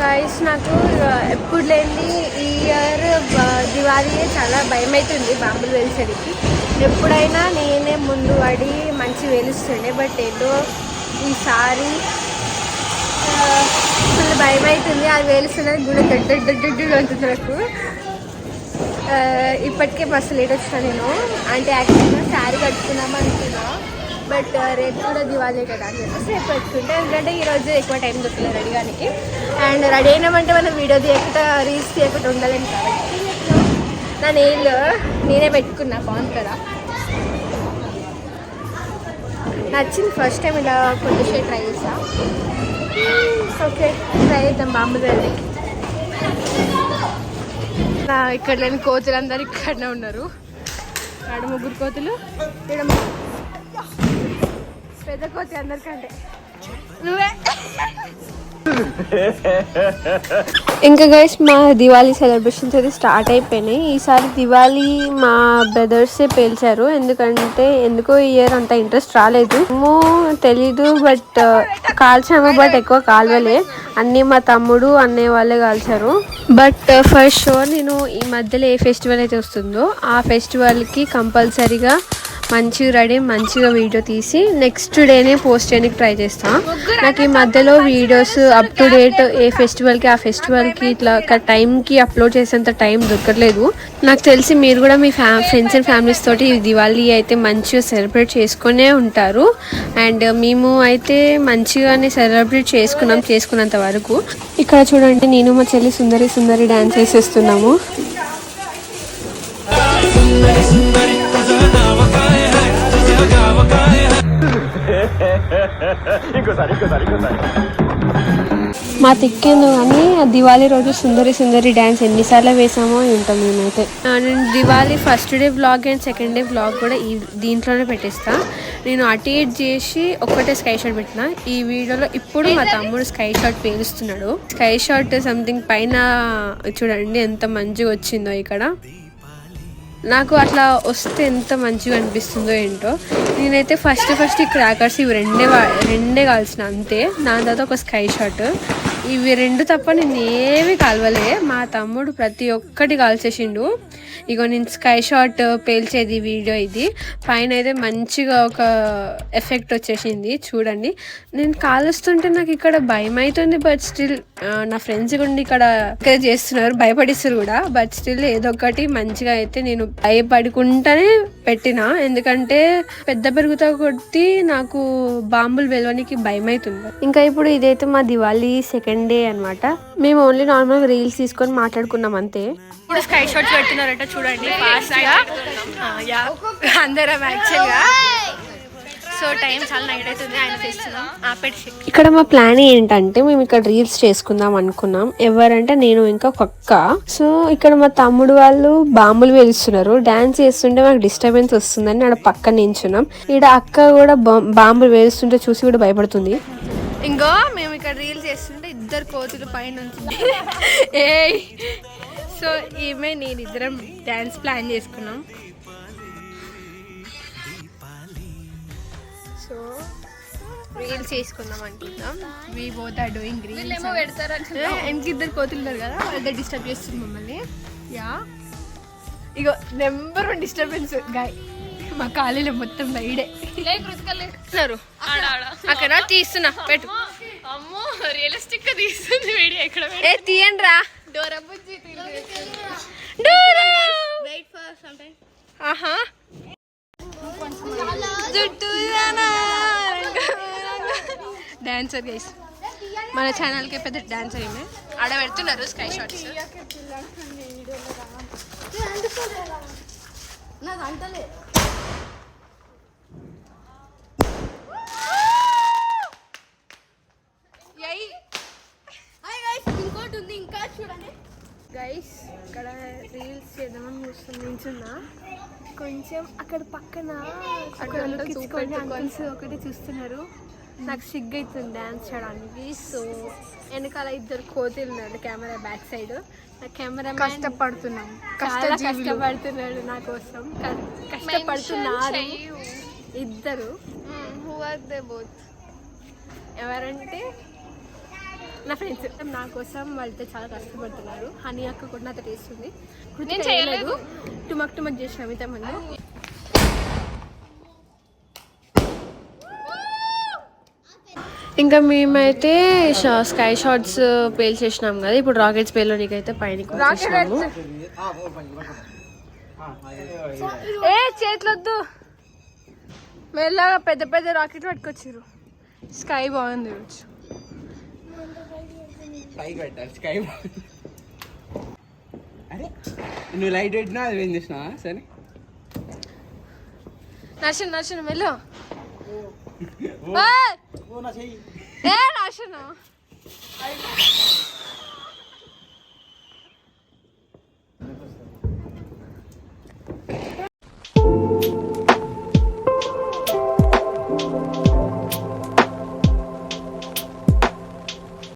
Guys నాకు ఎప్పుడు లేని ఈ ఇయర్ దివాళీ చాలా భయం అవుతుంది బాంబులు వేల్చడానికి. ఎప్పుడైనా నేనే ముందు పడి మంచి వేలుస్తుండే బట్ ఏదో ఈసారి ఫుల్ భయం అవుతుంది అది వేలుస్తున్నది గుడి దొడ్డు ఉంటుంది నాకు. ఇప్పటికే బస్సు లేట్ వచ్చిన నేను. అంటే యాక్చువల్గా శారీ కట్టుకుందాం అనుకున్నా. బట్ uh, రేపు కూడా దివాళీ కదా అని చెప్పేసి రేపు పెట్టుకుంటే ఎందుకంటే ఈరోజు ఎక్కువ టైం దొరకలేదు రెడీ కానీ అండ్ రెడీ అయినామంటే మనం వీడియో తీయకుండా రీల్స్ తీయకుండా ఉండాలని కాబట్టి. నా నేను నేనే పెట్టుకున్నా బాగుంది కదా. నచ్చింది ఫస్ట్ టైం ఇలా కొద్దిసేపు ట్రై చేసా. ఓకే ట్రై చేద్దాం బాంబులు వెళ్ళి ఇక్కడ లేని కోతులు అందరు ఇక్కడనే ఉన్నారు. ఆడ ముగ్గురు కోతులు ఇక్కడ పెద్ద కోతి అందరికంటే. నువ్వే. ఇంకా గైస్ మా దివాళీ సెలబ్రేషన్స్ అయితే స్టార్ట్ అయిపోయినాయి. ఈసారి దివాళీ మా బ్రదర్సే పేల్చారు. ఎందుకంటే ఎందుకో ఇయర్ అంత ఇంట్రెస్ట్ రాలేదు. ఏమో తెలీదు బట్ uh, కాల్చాము బట్ ఎక్కువ కాల్వలే. అన్ని మా తమ్ముడు అన్నయ్య వాళ్ళే కాల్చారు. బట్ ఫస్ట్ షో నేను ఈ మధ్యలో ఏ ఫెస్టివల్ అయితే వస్తుందో ఆ ఫెస్టివల్కి కంపల్సరీగా మంచిగా రెడీ మంచిగా వీడియో తీసి నెక్స్ట్ డేనే పోస్ట్ చేయడానికి ట్రై చేస్తాను నాకు ఈ మధ్యలో వీడియోస్ అప్ టు డేట్ ఏ ఫెస్టివల్కి ఆ ఫెస్టివల్కి ఇట్లా టైంకి అప్లోడ్ చేసేంత టైం దొరకట్లేదు. నాకు తెలిసి మీరు కూడా మీ ఫ్యా ఫ్రెండ్స్ అండ్ ఫ్యామిలీస్ తోటి దివాళీ అయితే మంచిగా సెలబ్రేట్ చేసుకునే ఉంటారు. అండ్ మేము అయితే మంచిగానే సెలబ్రేట్ చేసుకున్నాం చేసుకున్నంత వరకు. ఇక్కడ చూడండి నేను మా చెల్లి సుందరి సుందరి డ్యాన్స్ వేసేస్తున్నాము. ఇంకోసారి ఇంకోసారి ఇంకోసారి. మా తిక్కేందో కానీ దివాళీ రోజు సుందరి సుందరి డ్యాన్స్ ఎన్నిసార్లు వేసామో ఉంటాం మేమైతే. నేను Diwali first day vlog and second day vlog కూడా ఈ దీంట్లోనే పెట్టేస్తా. నేను అటు ఇటు చేసి ఒక్కటే స్కై షాట్ పెట్టిన. ఈ వీడియోలో ఇప్పుడు మా తమ్ముడు స్కై షాట్ పేలుస్తున్నాడు. స్కై షాట్ సంథింగ్ పైన చూడండి ఎంత మంచిగా వచ్చిందో ఇక్కడ. నాకు అట్లా వస్తే ఎంత మంచిగా అనిపిస్తుందో ఏంటో నేనైతే ఫస్ట్ ఫస్ట్ ఈ క్రాకర్స్ ఇవి రెండే వా- రెండే కాల్సిన అంతే. దాని తర్వాత ఒక స్కై షాట్ ఇవి రెండు తప్ప నేను ఏవి కాల్వలే. మా తమ్ముడు ప్రతి ఒక్కటి కాల్చేసిండు. ఇగో నేను స్కై షాట్ పేల్చేది వీడియో ఇది. పైన అయితే మంచిగా ఒక ఎఫెక్ట్ వచ్చేసింది. చూడండి. నేను కాలుస్తుంటే నాకు ఇక్కడ భయం అవుతుంది బట్ స్టిల్ నా ఫ్రెండ్స్ కూడా ఇక్కడ ఇక్కడ చేస్తున్నారు భయపడిస్తారు కూడా. బట్ స్టిల్ ఏదో ఒకటి మంచిగా అయితే నేను భయపడుకుంటానే పెట్టిన. ఎందుకంటే పెద్ద పెరుగుతా కొట్టి నాకు బాంబులు వెలవనికి భయం అవుతుంది ఇంకా ఇప్పుడు ఇదైతే మా దివాళీ సెకండ్ డే అన్నమాట. మేము ఓన్లీ నార్మల్ రీల్స్ తీసుకొని మాట్లాడుకున్నాం అంతే. ఇప్పుడు స్కై షాట్స్ పెడుతున్నారట చూడండి. అందరం యాక్చువల్గా. సో టైం చాలా నైట్ అవుతుంది ఆయన తెస్తున్నాం ఇక్కడ మా ప్లాన్ ఏంటంటే మేము ఇక్కడ రీల్స్ చేసుకుందాం అనుకున్నాం. ఎవరంటే నేను ఇంకా అక్క. సో ఇక్కడ మా తమ్ముడు వాళ్ళు బాంబులు వేలుస్తున్నారు డాన్స్ చేస్తుంటే మాకు డిస్టర్బెన్స్ వస్తుందని ఆడ పక్కన నించున్నాం. ఇక్కడ అక్క కూడా బాంబులు వేలుస్తుంటే చూసి కూడా భయపడుతుంది. ఇంకో మేము ఇక్కడ రీల్స్ చేస్తుంటే ఇద్దరు కోతులు పైన ఏ సో ఈమె నేను ఇద్దరం డాన్స్ ప్లాన్ చేసుకున్నాం. సో రీల్స్ చేసుకుందాం అనుకుందాం we both are doing reels వెనక ఇద్దరు కోతులు ఉన్నారు కదా వాళ్ళ డిస్టర్బ్ చేస్తుంది మమ్మల్ని. Yeah ego number one disturbance guy మా కాలేజీలో మొత్తం ఉన్నారు. అక్కడ తీస్తున్నా పెట్టు. అమ్మో రియలిస్టిక్గా తీస్తుంది వీడియో ఎక్కడ ఏ తీయండి రా ఆహా. డాన్సర్ గైస్ మన ఛానల్కి పెద్ద డాన్సర్ ఏమే ఆడ పెడుతున్నారు స్కై షాట్స్ గైస్ ఇక్కడ రీల్స్ చేద్దామని చూస్తున్నా నించున్నా కొంచెం అక్కడ పక్కన అంకుల్స్ ఒకటి చూస్తున్నారు. నాకు సిగ్గు అవుతుంది డ్యాన్స్ చేయడానికి సో వెనకాల ఇద్దరు కోతులు ఉన్నారు కెమెరా బ్యాక్ సైడ్ నా కెమెరా కష్టపడుతున్నాం. చాలా కష్టపడుతున్నాడు నా కోసం. కష్టపడుతున్నారు ఇద్దరు. హూ ఆర్ దే బోత్ ఎవరంటే నా ఫ్రెండ్స్ నా కోసం వాళ్ళతో చాలా కష్టపడుతున్నారు. హనీ అక్క కూడా నాతో చేస్తుంది నేను చేయలేదు. టుమక్ టుమక్ చేసిన మిగతా మంది ఇంకా మేమైతే షా- స్కై షాట్స్ పేల్ చేసినాం కదా. ఇప్పుడు రాకెట్స్ పేల్ నీకైతే పైన ఏ చేతులొద్దు. మెల్లగా పెద్ద పెద్ద రాకెట్ పట్టుకొచ్చారు స్కై బాగుంది రోజు పైకి పెట్టాలి స్కై అరే నువ్వు లైట్ పెట్టినా అది ఏం చేసినావా? సరే. నర్షన్ నర్షన్ మెల్లో ఏ నర్షన్